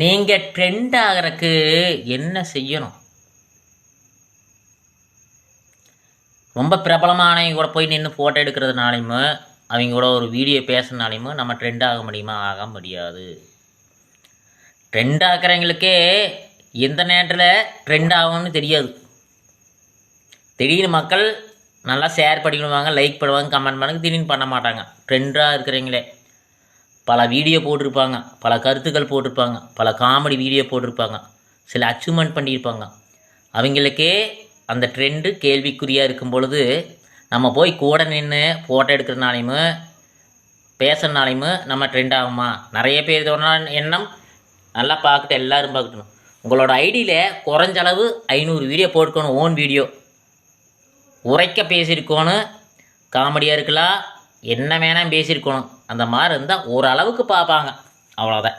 நீங்கள் ட்ரெண்ட் ஆகிறதுக்கு என்ன செய்யணும்? ரொம்ப பிரபலமானவங்க கூட போய் நின்று ஃபோட்டோ எடுக்கிறதுனாலையும் அவங்க கூட ஒரு வீடியோ பேசுனாலையும் நம்ம ட்ரெண்ட் ஆக முடியுமா? ஆக முடியாது. ட்ரெண்ட் ஆக்குறவங்களுக்கே எந்த நேரத்தில் ட்ரெண்ட் ஆகும்னு தெரியாது. திடீர்னு மக்கள் நல்லா ஷேர் பண்ணிடுவாங்க லைக் பண்ணுவாங்க கமெண்ட் பண்ணுவாங்க திடீர்னு பண்ண மாட்டாங்க. ட்ரெண்டாக இருக்கிறவங்களே. பல வீடியோ போட்டிருப்பாங்க பல கருத்துக்கள் போட்டிருப்பாங்க பல காமெடி வீடியோ போட்டிருப்பாங்க சில அச்சீவ்மெண்ட் பண்ணியிருப்பாங்க. அவங்களுக்கே அந்த ட்ரெண்டு கேள்விக்குறியாக இருக்கும் பொழுது நம்ம போய் கூட நின்று ஃபோட்டோ எடுக்கிறனாலையும் பேசுறனாலையும் நம்ம ட்ரெண்ட் ஆகுமா? நிறைய பேர் எண்ணம் நல்லா பார்க்கட்டு எல்லோரும் பார்க்கட்டும். உங்களோட ஐடியில் குறைஞ்ச அளவு ஐநூறு வீடியோ போட்டுக்கணும் ஓன் வீடியோ உரைக்க பேசியிருக்கணும் காமெடியாக இருக்கலாம் என்ன வேணால் பேசியிருக்கணும். அந்த மாதிரி இருந்தால் ஓரளவுக்கு பார்ப்பாங்க. அவ்வளோதான்